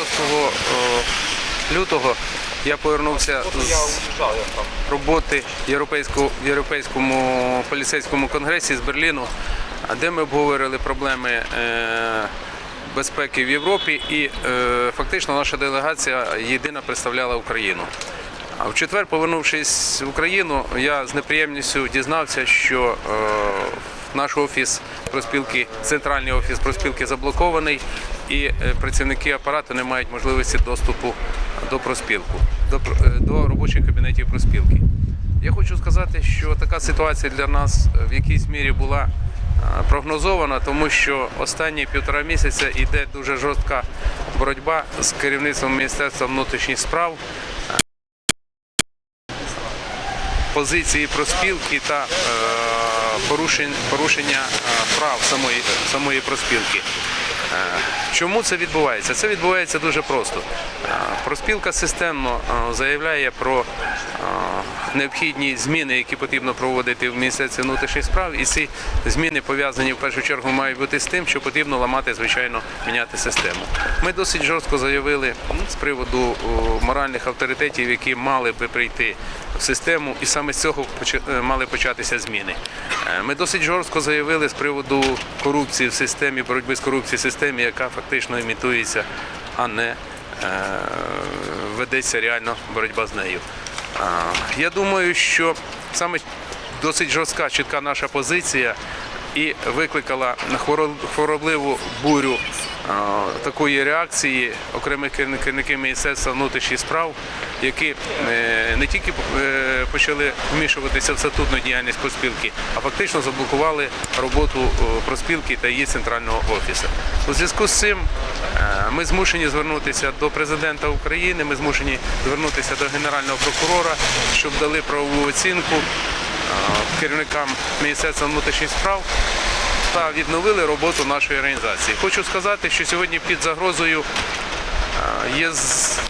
е, лютого я повернувся з роботи в Європейському поліцейському конгресі з Берліну, де ми обговорили проблеми е, безпеки в Європі і е, фактично наша делегація єдина представляла Україну. А в четвер, повернувшись в Україну, я з неприємністю дізнався, що наш офіс проспілки, центральний офіс проспілки заблокований, і е, працівники апарату не мають можливості доступу до проспілку, до, е, до робочих кабінетів проспілки. Я хочу сказати, що така ситуація для нас е, в якійсь мірі була прогнозована, тому що останні півтора місяця йде дуже жорстка боротьба з керівництвом Міністерства внутрішніх справ позиції проспілки та порушень, порушення прав самої, самої проспілки. Е, Чому це відбувається? Це відбувається дуже просто. Е, Проспілка системно е, заявляє про необхідні зміни, які потрібно проводити в Міністерстві внутрішніх справ, і ці зміни пов'язані в першу чергу мають бути з тим, що потрібно ламати, звичайно, міняти систему. Ми досить жорстко заявили з приводу моральних авторитетів, які мали би прийти в систему, і саме з цього е, мали початися зміни. Е, Ми досить жорстко заявили з приводу корупції в системі, боротьби з корупцією в системі, яка фактично імітується, а не е, ведеться реально боротьба з нею. Я думаю, що саме досить жорстка, чітка наша позиція і викликала хворобливу бурю такої реакції окремих керівни- керівників Міністерства внутрішніх справ, які е, не тільки е, почали вмішуватися в статутну діяльність проспілки, а фактично заблокували роботу о, проспілки та її центрального офісу. У зв'язку з цим е, ми змушені звернутися до президента України, ми змушені звернутися до генерального прокурора, щоб дали правову оцінку е, керівникам Міністерства внутрішніх справ та відновили роботу нашої організації. Хочу сказати, що сьогодні під загрозою е, є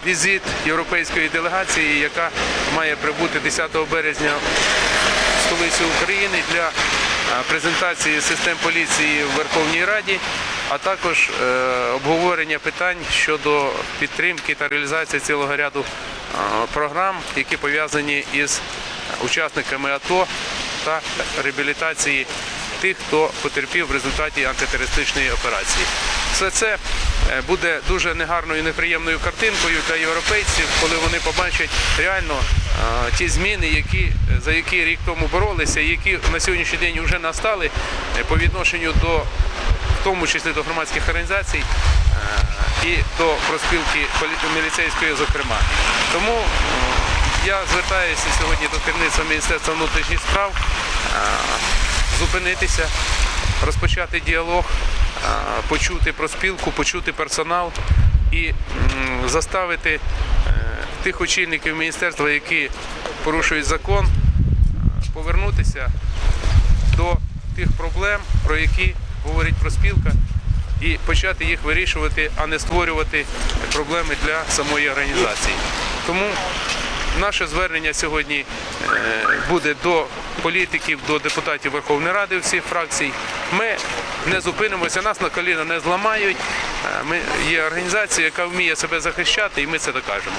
візит європейської делегації, яка має прибути 10 березня в столицю України для е, презентації систем поліції в Верховній Раді, а також е, обговорення питань щодо підтримки та реалізації цілого ряду е, програм, які пов'язані із учасниками АТО та реабілітації тих, хто потерпів в результаті антитерористичної операції. Все це е, буде дуже негарною і неприємною картинкою для європейців, коли вони побачать реально е, ті зміни, які, за які рік тому боролися, які на сьогоднішній день вже настали е, по відношенню до, в тому числі до громадських організацій і до проспілки міліцейської, зокрема. Тому я звертаюся сьогодні до керівництва Міністерства внутрішніх справ е, зупинитися, розпочати діалог, е, почути про спілку, почути персонал і заставити е, тих очільників міністерства, які порушують закон, повернутися до тих проблем, про які говорить проспілка, і почати їх вирішувати, а не створювати проблеми для самої організації. Тому наше звернення сьогодні е, буде до політиків, до депутатів Верховної Ради всіх фракцій. Ми не зупинимося, нас на коліна не зламають. Е, Ми є організація, яка вміє себе захищати, і ми це докажемо.